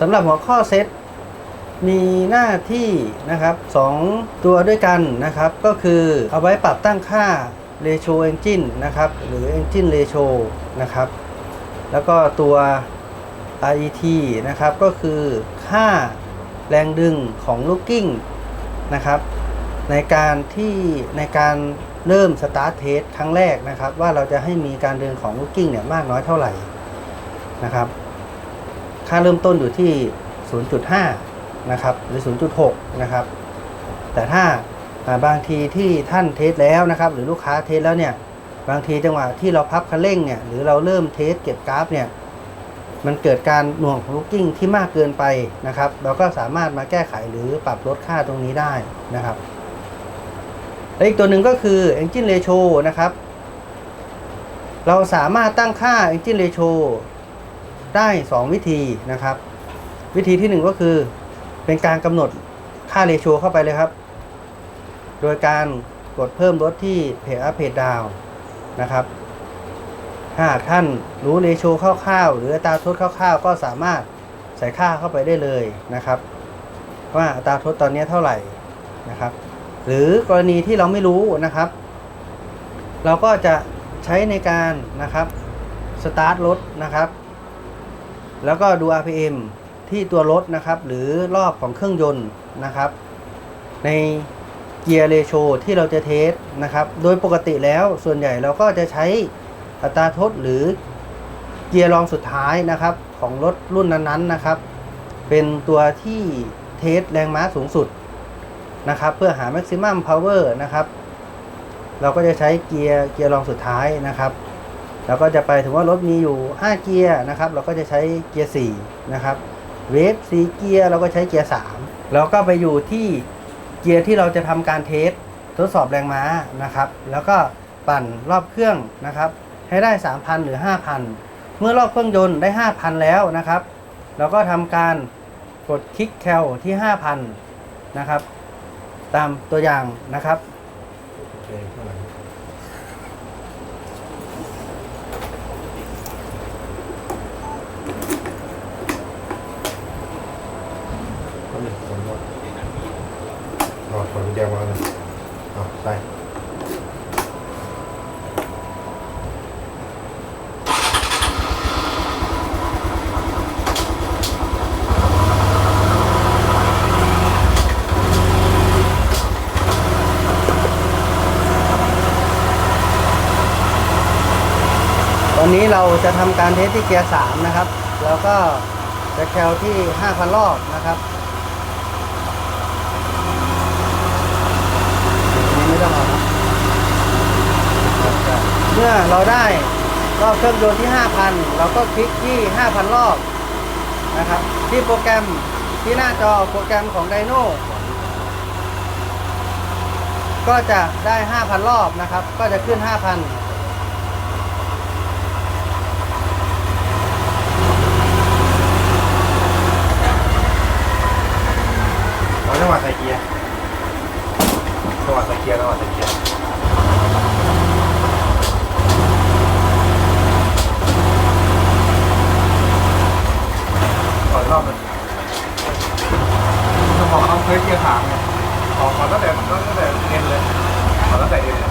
สำหรับหัวข้อเซตมีหน้าที่นะครับสองตัวด้วยกันนะครับ ก็คือเอาไว้ปรับตั้งค่า ratio engine นะครับ หรือ engine ratio นะครับ แล้วก็ตัว RET นะครับ ก็คือค่าแรงดึงของ looking นะครับ ในการที่ในการเริ่มสตาร์ทเทสครั้งแรกนะครับ ว่าเราจะให้มีการเดินของ looking เนี่ยมากน้อยเท่าไหร่นะครับ ค่าเริ่มต้นอยู่ที่ 0.5 นะครับ หรือ 0.6 นะครับ แต่ถ้าบางทีที่ท่านเทสแล้วนะครับ หรือลูกค้าเทสแล้วเนี่ย บางทีจังหวะที่เราพับคันเร่งเนี่ย หรือเราเริ่มเทสเก็บกราฟเนี่ย มันเกิดการหน่วงของลูกกิ้งที่มากเกินไปนะครับ เราก็สามารถมาแก้ไขหรือปรับลดค่าตรงนี้ได้นะครับ และอีกตัวหนึ่งก็คือ engine ratio นะครับ เราสามารถตั้งค่า engine ratio ได้ 2 วิธีนะครับ วิธีที่ 1 ก็คือเป็นการกำหนดค่า ratio เข้าไปเลยครับ โดยการกดเพิ่มลดที่เพจอัพเพจดาวนะครับ ถ้าหากท่านรู้เรโชคร่าวๆ หรืออัตราทดคร่าวๆ ก็สามารถใส่ค่าเข้าไปได้เลยนะครับ ว่าอัตราทดตอนนี้เท่าไหร่นะครับ หรือกรณีที่เราไม่รู้นะครับ เราก็จะใช้ในการนะครับสตาร์ทรถนะครับ แล้วก็ดู RPM ที่ตัวรถนะครับ หรือรอบของเครื่องยนต์นะครับ ในเกียร์เรโชที่เราจะเทสนะครับ โดยปกติแล้วส่วนใหญ่เราก็จะใช้อัตราทดหรือเกียร์รองสุดท้ายนะครับ ของรถรุ่นนั้นๆนะครับ เป็นตัวที่เทสแรงม้าสูงสุดนะครับ เพื่อหา maximum power นะครับ เราก็จะใช้เกียร์เกียร์รองสุดท้ายนะครับ เราก็จะไปถึงว่ารถมีอยู่ 5 เกียร์นะครับ เราก็จะใช้เกียร์4นะครับเวฟสีเกียร์เราก็ใช้เกียร์3แล้วก็ไปอยู่ที่เกียร์ที่เราจะทำการเทสทดสอบแรงม้านะครับ แล้วก็ปั่นรอบเครื่องนะครับ ให้ได้ 3,000 หรือ 5,000 เมื่อรอบเครื่องยนต์ได้ 5,000 แล้วนะครับ เราก็ทำการกดคลิกแคลที่ 5,000 นะครับ ตามตัวอย่างนะครับ หนึ่งคนรถรอคนเดียวมาเลยอะไปตอนนี้เราจะทำการเทสที่เกียร์3นะครับ แล้วก็จะแคลที่ 5,000 รอบนะครับอันนี้ไม่ ต้องเอานะเมื่อเราได้รอบเครื่องยนต์ที่ 5,000 เราก็คลิกที่ 5,000 รอบนะครับ ที่โปรแกรมที่หน้าจอโปรแกรมของไดโน่ก็จะได้ 5,000 รอบนะครับ ก็จะขึ้น 5,000เราจังหวะใส่เกียร์ จังหวัดตะเกียบจัหวัดตะเกียบขอรอบมันจะบอกเขาเคยเกี่ยร์หางไงขอขอตั้งแต่ตั้งแต่เย็นเลยขอตั้งแต่เย็น